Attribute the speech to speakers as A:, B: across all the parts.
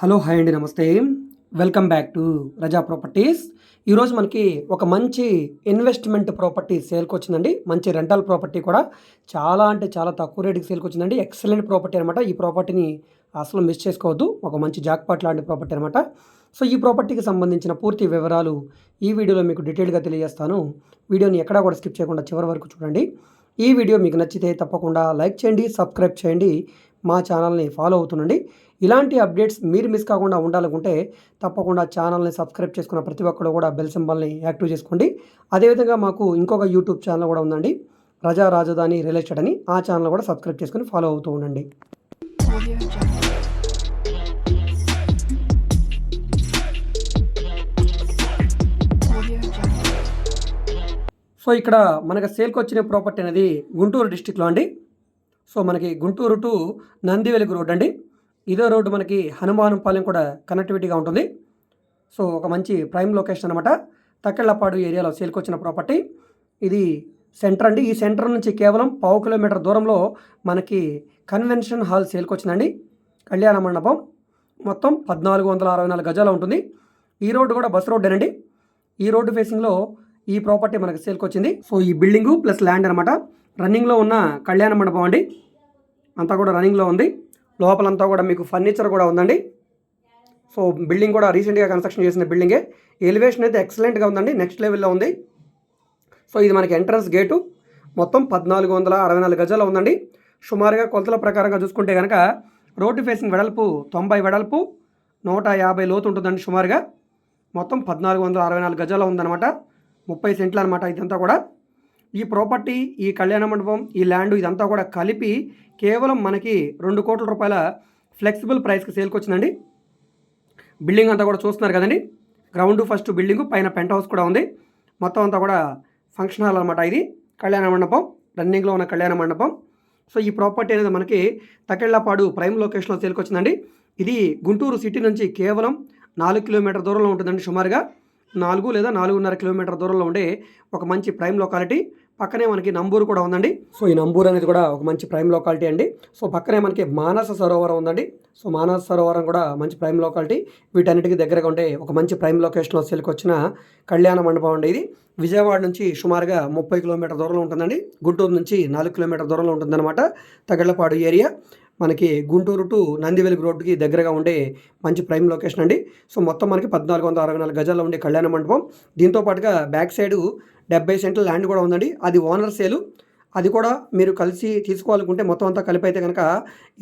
A: Hello hi అండి నమస్తే. Welcome back to Raza properties ఈరోజు మనకి ఒక మంచి ఇన్వెస్ట్మెంట్ ప్రాపర్టీ సేల్కి వచ్చిందండి. మంచి రెంటల్ ప్రాపర్టీ కూడా. చాలా అంటే చాలా తక్కువ రేటుకి సేల్కి వచ్చిందండి. ఎక్సలెంట్ ప్రాపర్టీ అనమాట ఈ ప్రాపర్టీని అసలు మిస్ చేసుకోవద్దు. ఒక మంచి జాక్పాట్ లాంటి ప్రాపర్టీ అనమాట సో ఈ ప్రాపర్టీకి సంబంధించిన పూర్తి వివరాలు ఈ వీడియోలో మీకు డీటెయిల్గా తెలియజేస్తాను. వీడియోని ఎక్కడా కూడా స్కిప్ చేయకుండా చివరి వరకు చూడండి. ఈ వీడియో మీకు నచ్చితే తప్పకుండా లైక్ చేయండి సబ్స్క్రైబ్ చేయండి. మా ఛానల్ని ఫాలో అవుతుండండి. ఇలాంటి అప్డేట్స్ మీరు మిస్ కాకుండా ఉండాలనుకుంటే తప్పకుండా ఛానల్ని సబ్స్క్రైబ్ చేసుకున్న ప్రతి ఒక్కరు కూడా బెల్ సింబల్ని యాక్టివ్ చేసుకోండి. అదేవిధంగా మాకు ఇంకొక యూట్యూబ్ ఛానల్ కూడా ఉందండి. ప్రజా రాజధాని రియల్ ఎస్టేట్ అని ఆ ఛానల్ కూడా సబ్స్క్రైబ్ చేసుకుని ఫాలో అవుతూ ఉండండి. సో ఇక్కడ మనకి సేల్కి వచ్చిన ప్రాపర్టీ అనేది గుంటూరు డిస్టిక్లో అండి. సో మనకి గుంటూరు టు నందివెలుగు రోడ్ అండి. ఇదే రోడ్డు మనకి హనుమానంపాలెం కూడా కనెక్టివిటీగా ఉంటుంది. సో ఒక మంచి ప్రైమ్ లొకేషన్ అనమాట తక్కెళ్ళపాడు ఏరియాలో సేల్కొచ్చిన ప్రాపర్టీ ఇది సెంటర్ అండి. ఈ సెంటర్ నుంచి కేవలం పావు కిలోమీటర్ దూరంలో మనకి కన్వెన్షన్ హాల్ సేల్కొచ్చిందండి. కళ్యాణ మండపం. మొత్తం పద్నాలుగు వందల అరవై నాలుగు గజాలు ఉంటుంది. ఈ రోడ్డు కూడా బస్ రోడ్డేనండి. ఈ రోడ్డు ఫేసింగ్లో ఈ ప్రాపర్టీ మనకి సేల్కొచ్చింది. సో ఈ బిల్డింగు ప్లస్ ల్యాండ్ అనమాట రన్నింగ్లో ఉన్న కళ్యాణ మండపం అండి. అంతా కూడా రన్నింగ్లో ఉంది. లోపలంతా కూడా మీకు ఫర్నిచర్ కూడా ఉందండి. సో బిల్డింగ్ కూడా రీసెంట్గా కన్స్ట్రక్షన్ చేసిన బిల్డింగే. ఎలివేషన్ అయితే ఎక్సలెంట్గా ఉందండి. నెక్స్ట్ లెవెల్లో ఉంది. సో ఇది మనకి ఎంట్రన్స్ గేటు. మొత్తం పద్నాలుగు వందల అరవై నాలుగు గజాలు ఉందండి. సుమారుగా కొలతల ప్రకారంగా చూసుకుంటే కనుక రోడ్డు ఫేసింగ్ వెడల్పు తొంభై వెడల్పు నూట యాభై లోతు ఉంటుందండి సుమారుగా. మొత్తం పద్నాలుగు వందల అరవై నాలుగు గజాలు ఉందన్నమాట. ముప్పై సెంట్లు అనమాట ఇదంతా కూడా. ఈ ప్రాపర్టీ ఈ కళ్యాణ మండపం ఈ ల్యాండ్ ఇదంతా కూడా కలిపి కేవలం మనకి రెండు కోట్ల రూపాయల ఫ్లెక్సిబుల్ ప్రైస్కి సేల్కి వచ్చిందండి. బిల్డింగ్ అంతా కూడా చూస్తున్నారు కదండి. గ్రౌండ్ ఫస్ట్ బిల్డింగ్ పైన పెంట్ హౌస్ కూడా ఉంది. మొత్తం అంతా కూడా ఫంక్షన్ హాల్ అనమాట ఇది. కళ్యాణ మండపం రన్నింగ్లో ఉన్న కళ్యాణ మండపం. సో ఈ ప్రాపర్టీ అనేది మనకి తకెళ్ళపాడు ప్రైమ్ లొకేషన్లో సేల్కి వచ్చిందండి. ఇది గుంటూరు సిటీ నుంచి కేవలం నాలుగు కిలోమీటర్ దూరంలో ఉంటుందండి సుమారుగా. నాలుగు లేదా నాలుగున్నర కిలోమీటర్ దూరంలో ఉండే ఒక మంచి ప్రైమ్ లొకాలిటీ. పక్కనే మనకి నంబూరు కూడా ఉందండి. సో ఈ నంబూరు అనేది కూడా ఒక మంచి ప్రైమ్ లొకాలిటీ అండి. సో పక్కనే మనకి మానస సరోవరం ఉందండి. సో మానస సరోవరం కూడా మంచి ప్రైమ్ లొకాలిటీ. వీటన్నిటికి దగ్గరగా ఉండే ఒక మంచి ప్రైమ్ లొకేషన్లో సెల్కి వచ్చిన కళ్యాణ మండపం అండి ఇది. విజయవాడ నుంచి సుమారుగా ముప్పై కిలోమీటర్ దూరంలో ఉంటుందండి. గుంటూరు నుంచి నాలుగు కిలోమీటర్ దూరంలో ఉంటుందన్నమాట. తగళ్ళపాడు ఏరియా. మనకి గుంటూరు టు నందివెలుగు రోడ్డుకి దగ్గరగా ఉండే మంచి ప్రైమ్ లొకేషన్ అండి. సో మొత్తం మనకి పద్నాలుగు వందల అరవై నాలుగు గజాల్లో ఉండే కళ్యాణ మండపం. దీంతో పాటుగా బ్యాక్ సైడు డెబ్బై సెంట్ల ల్యాండ్ కూడా ఉందండి. అది ఓనర్ సేలు. అది కూడా మీరు కలిసి తీసుకోవాలనుకుంటే మొత్తం అంతా కలిపి అయితే కనుక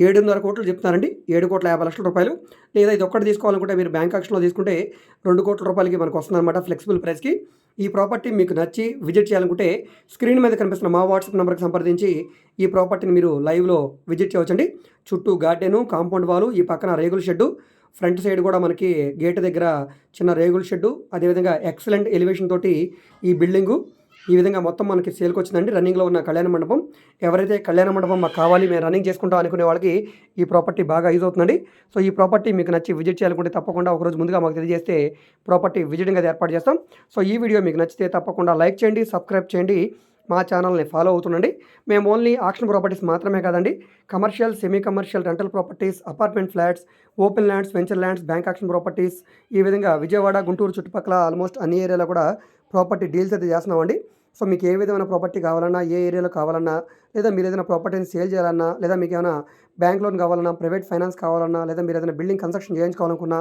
A: ఏడున్నర కోట్లు చెప్తున్నారండి. ఏడు కోట్ల యాభై లక్షల రూపాయలు. లేదా ఇది ఒక్కటి తీసుకోవాలనుకుంటే మీరు బ్యాంక్ ఆక్షన్లో తీసుకుంటే రెండు కోట్ల రూపాయలకి మనకు వస్తుందన్నమాట ఫ్లెక్సిబుల్ ప్రైస్కి. ఈ ప్రాపర్టీ మీకు నచ్చి విజిట్ చేయాలనుకుంటే స్క్రీన్ మీద కనిపిస్తున్న మా వాట్సాప్ నెంబర్కి సంప్రదించి ఈ ప్రాపర్టీని మీరు లైవ్లో విజిట్ చేయవచ్చండి. చుట్టూ గార్డెను కాంపౌండ్ వాలు ఈ పక్కన రేగుల షెడ్డు. ఫ్రంట్ సైడ్ కూడా మనకి గేట్ దగ్గర చిన్న రేగుల షెడ్డు. అదేవిధంగా ఎక్సలెంట్ ఎలివేషన్ తోటి ఈ బిల్డింగు. ఈ విధంగా మొత్తం మనకి సేల్కి వచ్చిందండి. రన్నింగ్లో ఉన్న కళ్యాణ మండపం. ఎవరైతే కళ్యాణ మండపం మాకు కావాలి మేము రన్నింగ్ చేసుకుంటాం అనుకునే వాళ్ళకి ఈ ప్రాపర్టీ బాగా యూజ్ అవుతుందండి. సో ఈ ప్రాపర్టీ మీకు నచ్చి విజిట్ చేయాలనుకుంటే తప్పకుండా ఒకరోజు ముందుగా మాకు తెలియజేస్తే ప్రాపర్టీ విజిటింగ్ అది ఏర్పాటు చేస్తాం. సో ఈ వీడియో మీకు నచ్చితే తప్పకుండా లైక్ చేయండి సబ్స్క్రైబ్ చేయండి మా ఛానల్ని ఫాలో అవుతుండండి. మేము ఓన్లీ ఆక్షన్ ప్రాపర్టీస్ మాత్రమే కాదండి. Commercial semi commercial rental properties apartment flats open lands venture lands bank auction properties ఈ విధంగా విజయవాడ గుంటూరు చుట్టుపక్కల ఆల్మోస్ట్ అన్ని ఏరియాలో కూడా ప్రాపర్టీ డీల్స్ అయితే చేస్తున్నామండి. సో మీకు ఏ విధమైన ప్రాపర్టీ కావాలన్నా ఏ ఏరియాలో కావాలన్నా లేదా మీరు ఏదైనా ప్రాపర్టీని సేల్ చేయాలన్నా లేదా మీకు ఏమైనా బ్యాంక్ లోన్ కావాలన్నా ప్రైవేట్ ఫైనాన్స్ కావాలన్నా లేదా మీరు ఏదైనా బిల్డింగ్ కన్స్ట్రక్షన్ చేయించుకోవాలనుకున్నా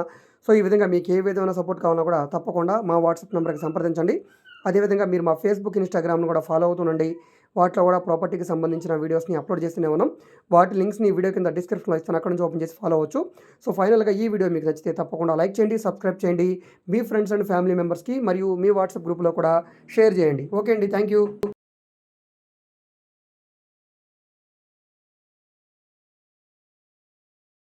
A: సో ఈ విధంగా మీకు ఏ విధమైన సపోర్ట్ కావాలన్నా కూడా తప్పకుండా మా వాట్సాప్ నెంబర్కి సంప్రదించండి. అదేవిధంగా మీరు మా ఫేస్బుక్ ఇన్స్టాగ్రామ్ను కూడా ఫాలో అవుతుండండి. వాటిలో కూడా ప్రాపర్టీకి సంబంధించిన వీడియోస్ని అప్లోడ్ చేస్తూనే ఉన్నాం. వాటి లింక్స్ని వీడియో కింద డిస్క్రిప్షన్లో ఇస్తాను. అక్కడ నుంచి ఓపెన్ చేసి ఫాలో అవ్వచ్చు. సో ఫైనల్గా ఈ వీడియో మీకు నచ్చితే తప్పకుండా లైక్ చేయండి సబ్స్క్రైబ్ చేయండి. మీ ఫ్రెండ్స్ అండ్ ఫ్యామిలీ మెంబర్స్కి మరియు మీ వాట్సాప్ గ్రూప్లో కూడా షేర్ చేయండి. ఓకే అండి థ్యాంక్ యూ